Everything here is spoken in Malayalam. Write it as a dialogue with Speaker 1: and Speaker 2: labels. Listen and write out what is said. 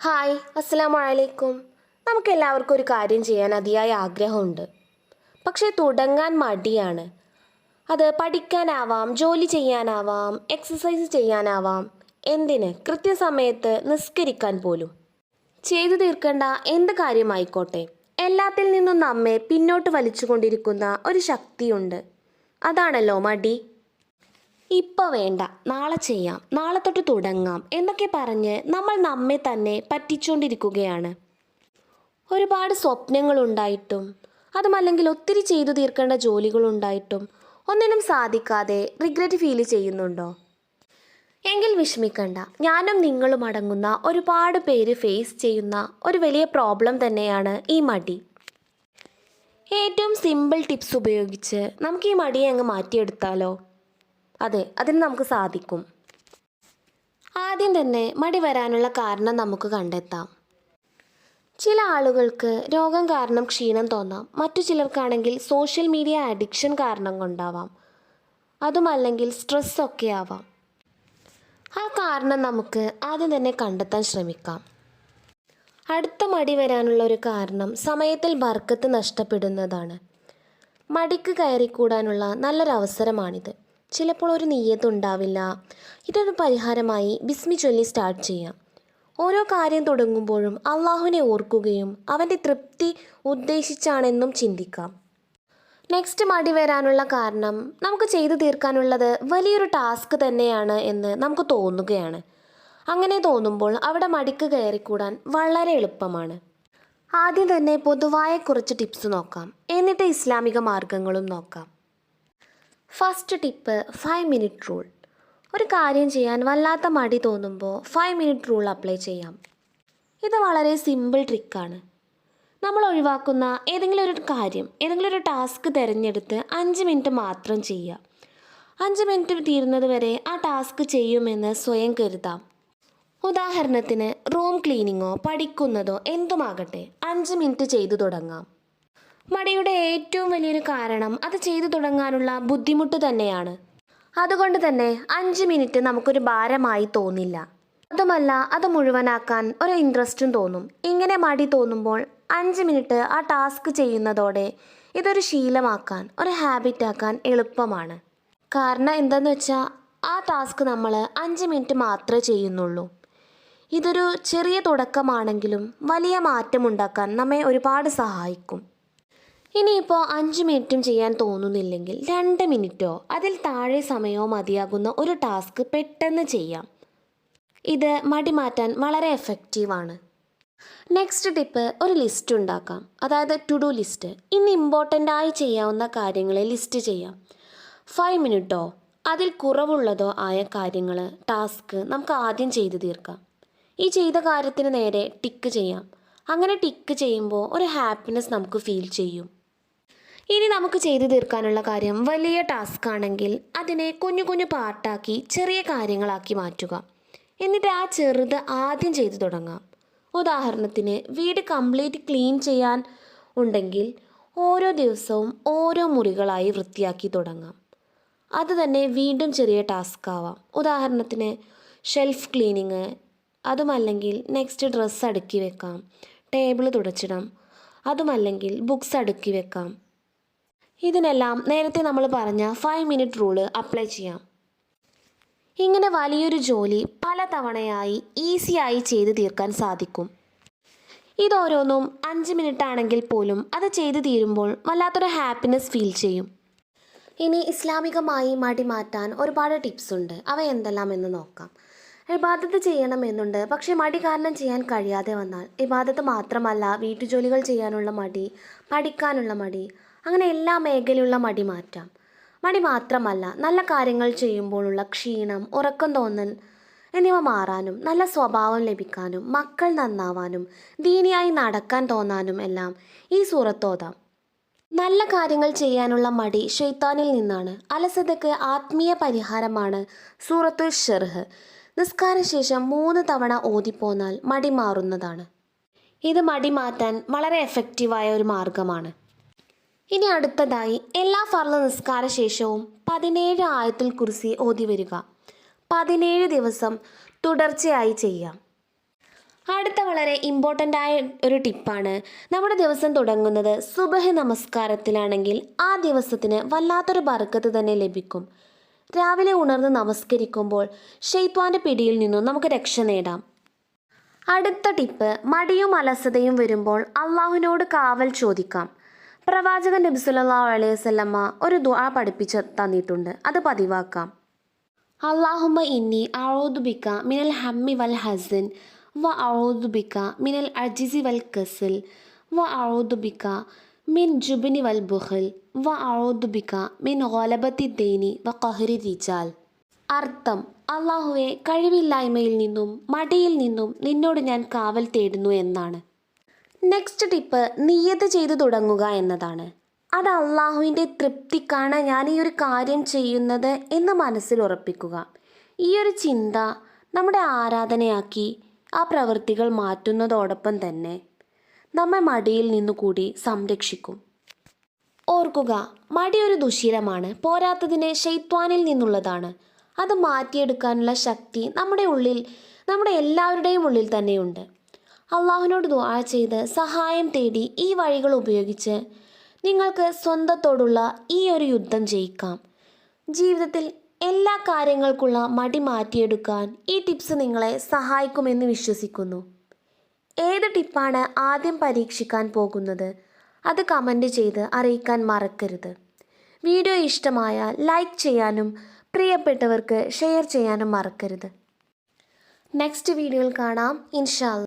Speaker 1: ഹായ് അസ്സലാമു അലൈക്കും നമുക്ക് എല്ലാവർക്കും ഒരു കാര്യം ചെയ്യാൻ അതിയായ ആഗ്രഹമുണ്ട്. പക്ഷേ തുടങ്ങാൻ മടിയാണ്. അത് പഠിക്കാനാവാം ജോലി ചെയ്യാനാവാം എക്സസൈസ് ചെയ്യാനാവാം എന്തിന്? കൃത്യസമയത്ത് നിസ്കരിക്കാൻ പോലും. ചെയ്തു തീർക്കേണ്ട എന്ത് കാര്യമായിക്കോട്ടെ? എല്ലാത്തിൽ നിന്നും നമ്മെ പിന്നോട്ട് വലിച്ചുകൊണ്ടിരിക്കുന്ന ഒരു ശക്തിയുണ്ട്. അതാണല്ലോ മടി. ഇപ്പോൾ വേണ്ട നാളെ ചെയ്യാം നാളെ തൊട്ട് തുടങ്ങാം എന്നൊക്കെ പറഞ്ഞ് നമ്മൾ നമ്മെ തന്നെ പറ്റിച്ചുകൊണ്ടിരിക്കുകയാണ് ഒരുപാട് സ്വപ്നങ്ങളുണ്ടായിട്ടും അതുമല്ലെങ്കിൽ ഒത്തിരി ചെയ്തു തീർക്കേണ്ട ജോലികളുണ്ടായിട്ടും ഒന്നിനും സാധിക്കാതെ റിഗ്രറ്റ് ഫീൽ ചെയ്യുന്നുണ്ടോ? എങ്കിൽ വിഷമിക്കണ്ട ഞാനും നിങ്ങളും അടങ്ങുന്ന ഒരുപാട് പേര് ഫേസ് ചെയ്യുന്ന ഒരു വലിയ പ്രോബ്ലം തന്നെയാണ് ഈ മടി. ഏറ്റവും സിമ്പിൾ ടിപ്സ് ഉപയോഗിച്ച് നമുക്ക് ഈ മടിയെ അങ്ങ് മാറ്റിയെടുത്താലോ? അതെ അതിന് നമുക്ക് സാധിക്കും. ആദ്യം തന്നെ മടി വരാനുള്ള കാരണം നമുക്ക് കണ്ടെത്താം. ചില ആളുകൾക്ക് രോഗം കാരണം ക്ഷീണം തോന്നാം. മറ്റു ചിലർക്കാണെങ്കിൽ സോഷ്യൽ മീഡിയ അഡിക്ഷൻ കാരണം കൊണ്ടാവാം. അതുമല്ലെങ്കിൽ സ്ട്രെസ്സൊക്കെ ആവാം. ആ കാരണം നമുക്ക് ആദ്യം തന്നെ കണ്ടെത്താൻ ശ്രമിക്കാം. അടുത്ത മടി വരാനുള്ള ഒരു കാരണം സമയത്തിൽ ബർക്കത്ത് നഷ്ടപ്പെടുന്നതാണ്. മടിക്ക് കയറിക്കൂടാനുള്ള നല്ലൊരു അവസരമാണിത് ചിലപ്പോൾ ഒരു നീയത്തുണ്ടാവില്ല ഇതൊരു പരിഹാരമായി ബിസ്മി ചൊല്ലി സ്റ്റാർട്ട് ചെയ്യാം. ഓരോ കാര്യം തുടങ്ങുമ്പോഴും അള്ളാഹുവിനെ ഓർക്കുകയും അവന്റെ തൃപ്തി ഉദ്ദേശിച്ചാണെന്നും ചിന്തിക്കാം. നെക്സ്റ്റ് മടി വരാനുള്ള കാരണം നമുക്ക് ചെയ്തു തീർക്കാനുള്ളത് വലിയൊരു ടാസ്ക് തന്നെയാണ് എന്ന് നമുക്ക് തോന്നുകയാണ്. അങ്ങനെ തോന്നുമ്പോൾ അവിടെ മടിക്ക് കയറിക്കൂടാൻ വളരെ എളുപ്പമാണ്. ആദ്യം തന്നെ പൊതുവായ കുറച്ച് ടിപ്സ് നോക്കാം. എന്നിട്ട് ഇസ്ലാമിക മാർഗങ്ങളും നോക്കാം. First tip five minute rule ഒരു കാര്യം ചെയ്യാൻ വല്ലാത്ത മടി തോന്നുമ്പോൾ ഫൈവ് മിനിറ്റ് റൂൾ അപ്ലൈ ചെയ്യാം. ഇത് വളരെ സിമ്പിൾ ട്രിക്കാണ് നമ്മൾ ഒഴിവാക്കുന്ന ഏതെങ്കിലും ഒരു കാര്യം ഏതെങ്കിലും ഒരു ടാസ്ക് തിരഞ്ഞെടുത്ത് അഞ്ച് മിനിറ്റ് മാത്രം ചെയ്യുക. അഞ്ച് മിനിറ്റ് തീരുന്നത് വരെ ആ ടാസ്ക് ചെയ്യുമെന്ന് സ്വയം കരുതാം. ഉദാഹരണത്തിന് റൂം ക്ലീനിങ്ങോ പഠിക്കുന്നതോ എന്തുമാകട്ടെ അഞ്ച് മിനിറ്റ് ചെയ്തു തുടങ്ങാം. മടിയുടെ ഏറ്റവും വലിയൊരു കാരണം അത് ചെയ്തു തുടങ്ങാനുള്ള ബുദ്ധിമുട്ട് തന്നെയാണ്. അതുകൊണ്ട് തന്നെ അഞ്ച് മിനിറ്റ് നമുക്കൊരു ഭാരമായി തോന്നില്ല. അതുമല്ല അത് മുഴുവനാക്കാൻ ഒരു ഇൻട്രസ്റ്റും തോന്നും. ഇങ്ങനെ മടി തോന്നുമ്പോൾ അഞ്ച് മിനിറ്റ് ആ ടാസ്ക് ചെയ്യുന്നതോടെ ഇതൊരു ശീലമാക്കാൻ ഒരു ഹാബിറ്റാക്കാൻ എളുപ്പമാണ്. കാരണം എന്താണെന്ന് വെച്ചാൽ ആ ടാസ്ക് നമ്മൾ അഞ്ച് മിനിറ്റ് മാത്രമേ ചെയ്യുന്നുള്ളൂ. ഇതൊരു ചെറിയ തുടക്കമാണെങ്കിലും വലിയ മാറ്റമുണ്ടാക്കാൻ നമ്മെ ഒരുപാട് സഹായിക്കും. ഇനിയിപ്പോൾ അഞ്ച് മിനിറ്റും ചെയ്യാൻ തോന്നുന്നില്ലെങ്കിൽ രണ്ട് മിനിറ്റോ അതിൽ താഴെ സമയമോ മതിയാകുന്ന ഒരു ടാസ്ക് പെട്ടെന്ന് ചെയ്യാം. ഇത് മടി മാറ്റാൻ വളരെ എഫക്റ്റീവാണ് നെക്സ്റ്റ് ടിപ്പ് ഒരു ലിസ്റ്റ് ഉണ്ടാക്കാം. അതായത് ടു ഡു ലിസ്റ്റ് ഇന്ന് ഇമ്പോർട്ടന്റ് ആയി ചെയ്യാവുന്ന കാര്യങ്ങളെ ലിസ്റ്റ് ചെയ്യാം. ഫൈവ് മിനിറ്റോ അതിൽ കുറവുള്ളതോ ആയ കാര്യങ്ങൾ ടാസ്ക് നമുക്ക് ആദ്യം ചെയ്തു തീർക്കാം. ഈ ചെയ്ത കാര്യത്തിന് നേരെ ടിക്ക് ചെയ്യാം. അങ്ങനെ ടിക്ക് ചെയ്യുമ്പോൾ ഒരു ഹാപ്പിനെസ് നമുക്ക് ഫീൽ ചെയ്യും. ഇനി നമുക്ക് ചെയ്തു തീർക്കാനുള്ള കാര്യം വലിയ ടാസ്ക് ആണെങ്കിൽ അതിനെ കുഞ്ഞു കുഞ്ഞു പാർട്ടാക്കി ചെറിയ കാര്യങ്ങളാക്കി മാറ്റുക. എന്നിട്ട് ആ ചെറുത് ആദ്യം ചെയ്തു തുടങ്ങാം. ഉദാഹരണത്തിന് വീട് കംപ്ലീറ്റ് ക്ലീൻ ചെയ്യാൻ ഉണ്ടെങ്കിൽ ഓരോ ദിവസവും ഓരോ മുറികളായി വൃത്തിയാക്കി തുടങ്ങാം. അത് തന്നെ വീണ്ടും ചെറിയ ടാസ്ക് ആവാം. ഉദാഹരണത്തിന് ഷെൽഫ് ക്ലീനിങ് അതുമല്ലെങ്കിൽ നെക്സ്റ്റ് ഡ്രസ്സ് അടുക്കി വെക്കാം. ടേബിൾ തുടച്ചിടാം. അതുമല്ലെങ്കിൽ ബുക്സ് അടുക്കി വെക്കാം. ഇതിനെല്ലാം നേരത്തെ നമ്മൾ പറഞ്ഞ ഫൈവ് മിനിറ്റ് റൂൾ അപ്ലൈ ചെയ്യാം. ഇങ്ങനെ വലിയൊരു ജോലി പല തവണയായി ഈസിയായി ചെയ്തു തീർക്കാൻ സാധിക്കും. ഇതോരോന്നും അഞ്ച് മിനിറ്റ് ആണെങ്കിൽ പോലും അത് ചെയ്തു തീരുമ്പോൾ വല്ലാത്തൊരു ഹാപ്പിനെസ് ഫീൽ ചെയ്യും. ഇനി ഇസ്ലാമികമായി മടി മാറ്റാൻ ഒരുപാട് ടിപ്സ് ഉണ്ട്. അവ എന്തെല്ലാം എന്ന് നോക്കാം. ഇബാദത്ത് ചെയ്യണമെന്നുണ്ട് പക്ഷേ മടി കാരണം ചെയ്യാൻ കഴിയാതെ വന്നാൽ ഇബാദത്ത് മാത്രമല്ല വീട്ടുജോലികൾ ചെയ്യാനുള്ള മടി പഠിക്കാനുള്ള മടി അങ്ങനെ എല്ലാ മേഖലയുള്ള മടി മാറ്റാം മടി മാത്രമല്ല നല്ല കാര്യങ്ങൾ ചെയ്യുമ്പോഴുള്ള ക്ഷീണം ഉറക്കം തോന്നൽ എന്നിവ മാറാനും നല്ല സ്വഭാവം ലഭിക്കാനും മക്കൾ നന്നാവാനും ദീനിയായി നടക്കാൻ തോന്നാനും എല്ലാം ഈ സൂറത്തോതാം. നല്ല കാര്യങ്ങൾ ചെയ്യാനുള്ള മടി ഷെയ്ത്താനിൽ നിന്നാണ്. അലസതയ്ക്ക് ആത്മീയ പരിഹാരമാണ് സൂറത്തുൽ ഷെർഹ്. നിസ്കാരശേഷം മൂന്ന് തവണ ഓതിപ്പോന്നാൽ മടി മാറുന്നതാണ്. ഇത് മടി മാറ്റാൻ വളരെ എഫക്റ്റീവായ ഒരു മാർഗമാണ്. ഇനി അടുത്തതായി എല്ലാ ഫർള നിസ്കാര ശേഷവും പതിനേഴ് ആയത്തിൽ കുറിസി ഓതി വരിക. പതിനേഴ് ദിവസം തുടർച്ചയായി ചെയ്യാം. അടുത്ത വളരെ ഇമ്പോർട്ടന്റ് ആയ ഒരു ടിപ്പാണ് നമ്മുടെ ദിവസം തുടങ്ങുന്നത് സുബഹ് നമസ്കാരത്തിലാണെങ്കിൽ ആ ദിവസത്തിന് വല്ലാത്തൊരു ബർക്കത്ത് തന്നെ ലഭിക്കും. രാവിലെ ഉണർന്ന് നമസ്കരിക്കുമ്പോൾ ഷെയ്ത്വാന്റെ പിടിയിൽ നിന്നും നമുക്ക് രക്ഷ നേടാം. അടുത്ത ടിപ്പ് മടിയും അലസതയും വരുമ്പോൾ അള്ളാഹുവിനോട് കാവൽ ചോദിക്കാം. പ്രവാചകൻ നബി സല്ലല്ലാഹു അലൈഹി വസല്ലമ ഒരു ദുആ പഠിപ്പിച്ച് തന്നിട്ടുണ്ട്. അത് പതിവാക്കാം. അള്ളാഹുമ ഇന്നി അഊദുബിക്ക മിനൽ ഹമ്മി വൽ ഹസൻ വ അഊദുബിക്ക മിനൽ അജിസി വൽ കസിൽ വ അഊദുബിക്ക മിൻ ജുബിനി വൽ ബുഖൽ വ അഊദുബിക്ക മിൻ ഗലബത്തി ദൈനി വ ഖഹരി റിജാൽ. അർത്ഥം അള്ളാഹുവെ കഴിവില്ലായ്മയിൽ നിന്നും മടിയിൽ നിന്നും നിന്നോട് ഞാൻ കാവൽ തേടുന്നു എന്നാണ്. നെക്സ്റ്റ് ടിപ്പ് നിയത് ചെയ്തു തുടങ്ങുക എന്നതാണ്. അത് അള്ളാഹുവിന്റെ തൃപ്തിക്കാണ് ഞാൻ ഈ ഒരു കാര്യം ചെയ്യുന്നത് എന്ന് മനസ്സിൽ ഉറപ്പിക്കുക. ഈ ഒരു ചിന്ത നമ്മുടെ ആരാധനയാക്കി ആ പ്രവൃത്തികൾ മാറ്റുന്നതോടൊപ്പം തന്നെ നമ്മെ മടിയിൽ നിന്നു കൂടി സംരക്ഷിക്കും. ഓർക്കുക മടി ഒരു ദുശീലമാണ് പോരാത്തതിനെ ഷെയ്ത്വാനിൽ നിന്നുള്ളതാണ്. അത് മാറ്റിയെടുക്കാനുള്ള ശക്തി നമ്മുടെ ഉള്ളിൽ നമ്മുടെ എല്ലാവരുടെയും ഉള്ളിൽ തന്നെയുണ്ട്. അള്ളാഹുവിനോട് ദുആ ചെയ്ത് സഹായം തേടി ഈ വഴികൾ ഉപയോഗിച്ച് നിങ്ങൾക്ക് സ്വന്തത്തോടുള്ള ഈ ഒരു യുദ്ധം ജയിക്കാം. ജീവിതത്തിൽ എല്ലാ കാര്യങ്ങൾക്കുള്ള മടി മാറ്റിയെടുക്കാൻ ഈ ടിപ്സ് നിങ്ങളെ സഹായിക്കുമെന്ന് വിശ്വസിക്കുന്നു. ഏത് ടിപ്പാണ് ആദ്യം പരീക്ഷിക്കാൻ പോകുന്നത്? അത് കമന്റ് ചെയ്ത് അറിയിക്കാൻ മറക്കരുത്. വീഡിയോ ഇഷ്ടമായാൽ ലൈക്ക് ചെയ്യാനും പ്രിയപ്പെട്ടവർക്ക് ഷെയർ ചെയ്യാനും മറക്കരുത്. നെക്സ്റ്റ് വീഡിയോയിൽ കാണാം. ഇൻഷാല്ല